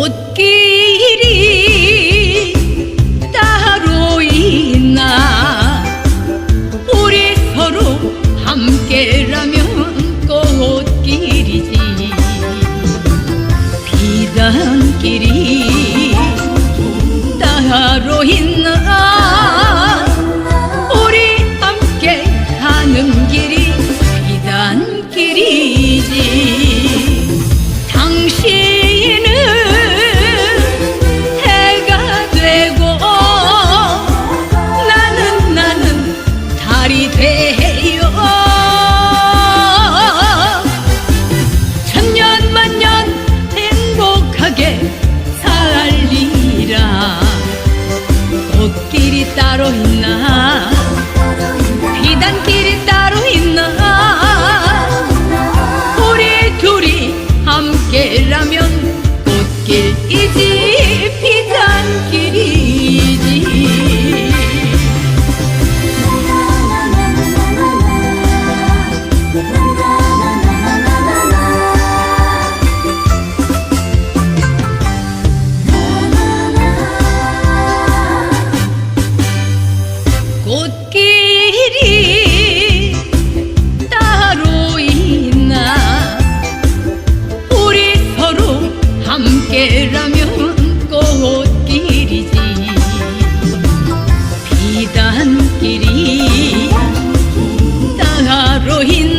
꽃길이 따로 있나? 우리 서로 함께라면 꽃길이지. 비단길이 따로 있나? 아니라 꽃길이 따로 있나? 비단길이 따로 있나? 우리 둘이 함께라면 꽃길이 따로 있나? 우리 서로 함께라면 꽃길이지. 비단길이 따로 있나?